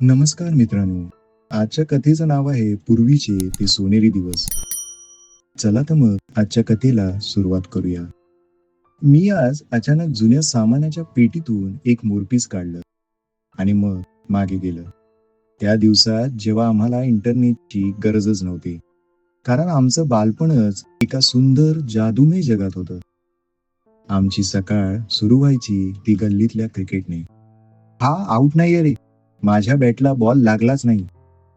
नमस्कार मित्रांनो. आजच्या कथेचं नाव आहे पूर्वीचे ते सोनेरी दिवस. चला तर मग आजच्या कथेला सुरुवात करूया. मी आज अचानक जुन्या सामानाच्या पेटीतून एक मोरपीस काढलं आणि मग मागे गेलं. त्या दिवसात जेव्हा आम्हाला इंटरनेटची गरजच नव्हती कारण आमचं बालपणच एका सुंदर जादूमय जगात होतं. आमची सकाळ सुरू व्हायची ती गल्लीतल्या क्रिकेटने. हा आऊट नाहीये रे. माझ्या बॅटला बॉल लागलाच नाही.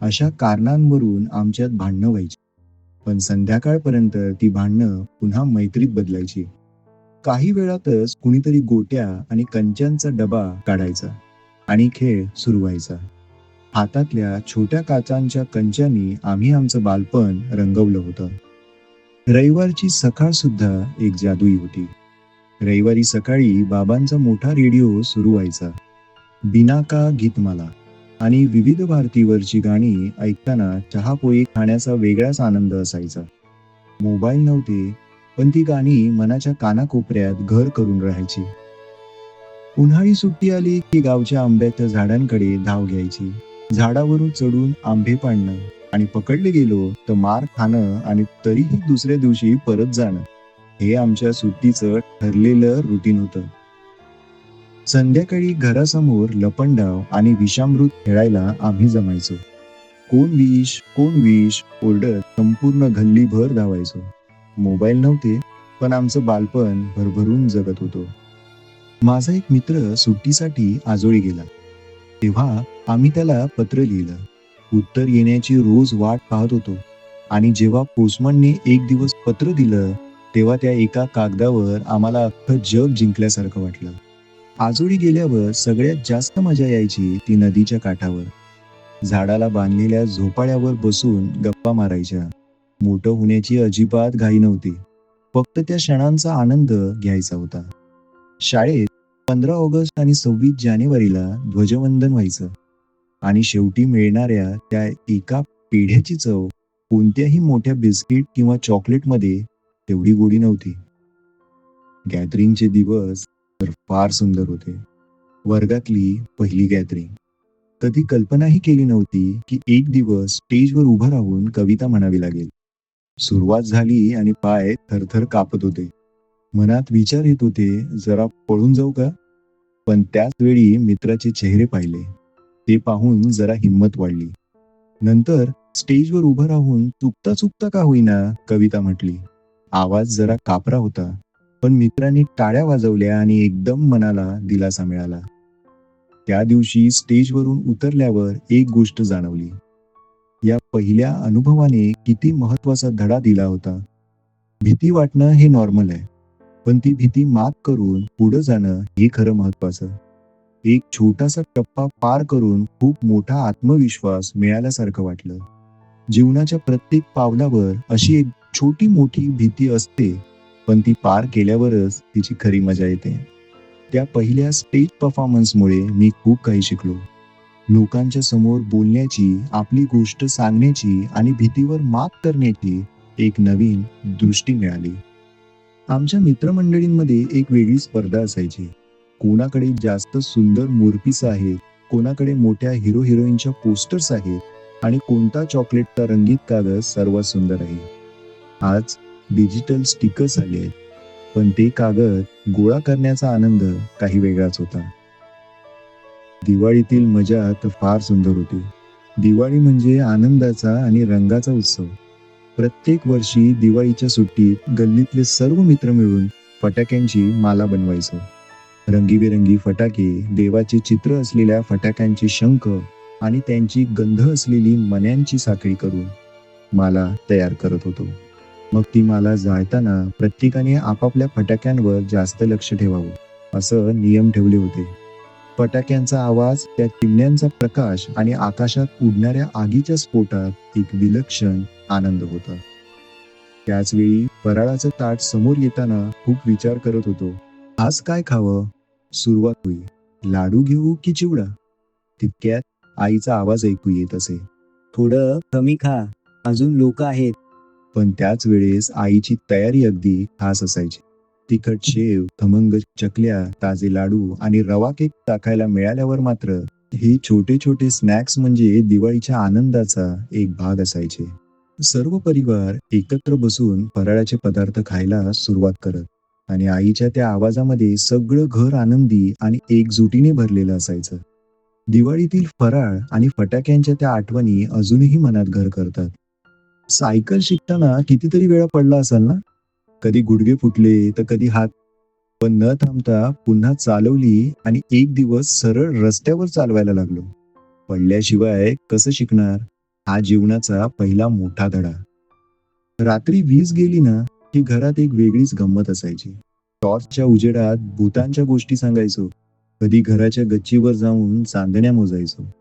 अशा कारणांवरून आमच्यात भांडणं व्हायची. पण संध्याकाळपर्यंत ती भांडणं पुन्हा मैत्रीत बदलायची. काही वेळातच कुणीतरी गोट्या आणि कंचांचा डबा काढायचा आणि खेळ सुरू व्हायचा. हातातल्या छोट्या काचांच्या कंच्यांनी आम्ही आमचं बालपण रंगवलं होतं. रविवारची सकाळ सुद्धा एक जादुई होती. रविवारी सकाळी बाबांचा मोठा रेडिओ सुरू व्हायचा. बिनाका गीतमाला आणि विविध भारतीवरची गाणी ऐकताना चहापोळी खाण्याचा वेगळाच आनंद असायचा. मोबाईल नव्हते पण ती गाणी मनाच्या कानाकोपऱ्यात घर करून राहायची. उन्हाळी सुट्टी आली की गावच्या आंब्याच्या झाडांकडे धाव घ्यायची. झाडावरून चढून आंबे पाडणं आणि पकडले गेलो तर मार खाणं आणि तरीही दुसऱ्या दिवशी परत जाणं हे आमच्या सुट्टीचं ठरलेलं रुटीन होतं. संध्याकाळी घरासमोर लपंडाव आणि विषामृत खेळायला आम्ही जमायचो. कोण विष कोण विष ओरडत संपूर्ण गल्लीभर धावायचो. मोबाईल नव्हते पण आमचं बालपण भरभरून जगत होतो. माझा एक मित्र सुट्टीसाठी आजोळी गेला. तेव्हा आम्ही त्याला पत्र लिहिलं. उत्तर येण्याची रोज वाट पाहत होतो. आणि जेव्हा पोस्टमनने एक दिवस पत्र दिलं तेव्हा त्या एका कागदावर आम्हाला अख्खं जग जिंकल्यासारखं वाटलं. आजोळी गेल्यावर सगळ्यात जास्त मजा यायची ती नदीच्या काठावर. झाडाला बांधलेल्या झोपाळ्यावर बसून गप्पा मारायच्या. मोठं होण्याची अजिबात घाई नव्हती. फक्त त्या क्षणांचा आनंद घ्यायचा होता. शाळेत पंधरा ऑगस्ट आणि सव्वीस जानेवारीला ध्वजवंदन व्हायचं. आणि शेवटी मिळणाऱ्या त्या एका पेढ्याची चव कोणत्याही मोठ्या बिस्किट किंवा चॉकलेटमध्ये तेवढी गोडी नव्हती. गॅदरिंगचे दिवस तर फार सुंदर होते. वर्गातली पहिली गॅदरिंग कधी कल्पनाही केली नव्हती की एक दिवस स्टेजवर उभं राहून कविता म्हणावी लागेल. सुरुवात झाली आणि पाय थरथर कापत होते. मनात विचार येत होते जरा पळून जाऊ का? पण त्याच वेळी मित्राचे चेहरे पाहिले. ते पाहून जरा हिंमत वाढली. नंतर स्टेजवर उभं राहून चुकता चुकता का होईना कविता म्हटली. आवाज जरा कापरा होता. पण मित्रांनी टाळ्या वाजवल्या आणि एकदम मनाला दिलासा मिळाला. त्या दिवशी स्टेजवरून उतरल्यावर एक गोष्ट जाणवली. या पहिल्या अनुभवाने किती महत्त्वाचा धडा दिला होता. भीती वाटणं हे नॉर्मल आहे. पण ती भीती मात करून पुढे जाणं हे खरं महत्वाचं एक छोटासा टप्पा पार करून खूप मोठा आत्मविश्वास मिळाल्यासारखं वाटलं. जीवनाच्या प्रत्येक पावलावर अशी एक छोटी मोठी भीती असते पण ती पार केल्यावरच तिची खरी मजा येते. त्या पहिल्या स्टेज परफॉर्मन्समुळे मी खूप काही शिकलो. लोकांच्या समोर बोलण्याची आपली गोष्ट सांगण्याची आणि भीतीवर मात करण्याची एक नवीन दृष्टी मिळाली. आमच्या मित्रमंडळींमध्ये एक वेगळी स्पर्धा असायची. कोणाकडे जास्त सुंदर मूर्तीस आहे कोणाकडे मोठ्या हिरो हिरोईनच्या पोस्टर्स आहेत आणि कोणता चॉकलेटचा रंगीत कागद सर्वात सुंदर आहे. आज डिजिटल स्टिकर्स आले आहेत. पण ते कागद गोळा करण्याचा आनंद काही वेगळाच होता. दिवाळीतील मजा तर फार सुंदर होती. दिवाळी म्हणजे आनंदाचा आणि रंगाचा उत्सव. प्रत्येक वर्षी दिवाळीच्या सुट्टीत गल्लीतले सर्व मित्र मिळून फटाक्यांची माला बनवायचो. रंगीबेरंगी फटाके देवाचे चित्र असलेल्या फटाक्यांचे शंख आणि त्यांची गंध असलेली मन्यांची साखळी करून माला तयार करत होतो. मग ती माला जाळताना प्रत्येकाने आपापल्या फटाक्यांवर जास्त लक्ष ठेवावं असं नियम ठेवले होते. फटाक्यांचा आवाज त्या चिमण्यांचा प्रकाश आणि आकाशात उडणाऱ्या आगीच्या स्फोटात एक विलक्षण आनंद होता. त्याचवेळी फराळाचं ताट समोर येताना खूप विचार करत होतो. आज काय खावं? सुरुवात होई लाडू घेऊ की चिवडा? तितक्यात आईचा आवाज ऐकू येत असे. थोडं कमी खा. अजून लोक आहेत. पण त्याच वेळेस आईची तयारी अगदी खास असायची. तिखट शेव खमंग चकल्या ताजे लाडू आणि रवा केक टाकायला मिळाल्यावर मात्र हे छोटे छोटे स्नॅक्स म्हणजे दिवाळीच्या आनंदाचा एक भाग असायचे. सर्व परिवार एकत्र बसून फराळाचे पदार्थ खायला सुरुवात करत आणि आईच्या त्या आवाजामध्ये सगळं घर आनंदी आणि एकजुटीने भरलेलं असायचं. दिवाळीतील फराळ आणि फटाक्यांच्या त्या आठवणी अजूनही मनात घर करतात. सायकल शिकताना कितीतरी वेळा पडला असाल ना? कधी गुडघे फुटले तर कधी हात पण न थांबता पुन्हा चालवली आणि एक दिवस सरळ रस्त्यावर चालवायला लागलो. पडल्याशिवाय कसं शिकणार? हा जीवनाचा पहिला मोठा धडा. रात्री वीज गेली ना की घरात एक वेगळीच गंमत असायची. टॉर्चच्या उजेडात भूतांच्या गोष्टी सांगायचो. कधी घराच्या गच्चीवर जाऊन चांदण्या मोजायचो.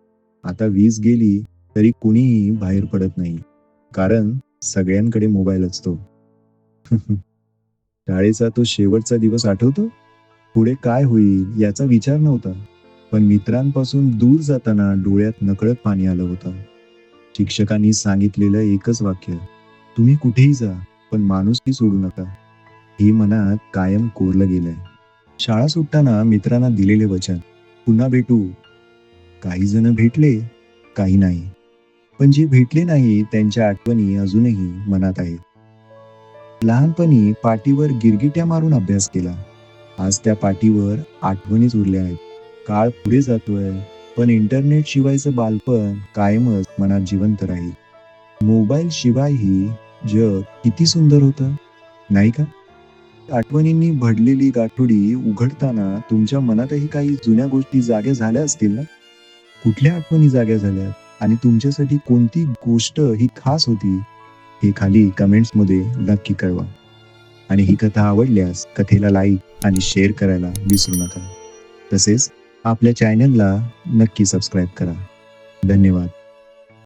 आता वीज गेली तरी कुणीही बाहेर पडत नाही. कारण सगळ्यांकडे मोबाईल असतो. शाळेचा तो शेवटचा दिवस आठवतो? पुढे काय होईल याचा विचार नव्हता. पण मित्रांपासून दूर जाताना डोळ्यात नकळत पाणी आलं होतं. शिक्षकांनी सांगितलेलं एकच वाक्य तुम्ही कुठेही जा पण माणूसही सोडू नका. हे मनात कायम कोरलं गेलंय. शाळा सुटताना मित्रांना दिलेले वचन पुन्हा भेटू. काही जण भेटले काही नाही. पण जे भेटले नाही त्यांच्या आठवणी अजूनही मनात आहेत. लहानपणी पाठीवर गिरगिट्या मारून अभ्यास केला. आज त्या पाठीवर आठवणीच उरल्या आहेत. काळ पुढे जातोय पण इंटरनेट शिवायचं बालपण कायमच मनात जिवंत राहील. मोबाईल शिवायही जग किती सुंदर होतं नाही का? आठवणींनी भडलेली गाठोडी उघडताना तुमच्या मनातही काही जुन्या गोष्टी जाग्या झाल्या असतील ना? कुठल्या आठवणी जाग्या झाल्या? आणि तुमच्यासाठी कोणती गोष्ट ही खास होती हे खाली कमेंट्समध्ये नक्की कळवा. आणि ही कथा आवडल्यास कथेला लाईक आणि शेअर करायला विसरू नका. तसेच आपल्या चॅनलला नक्की सबस्क्राईब करा. धन्यवाद.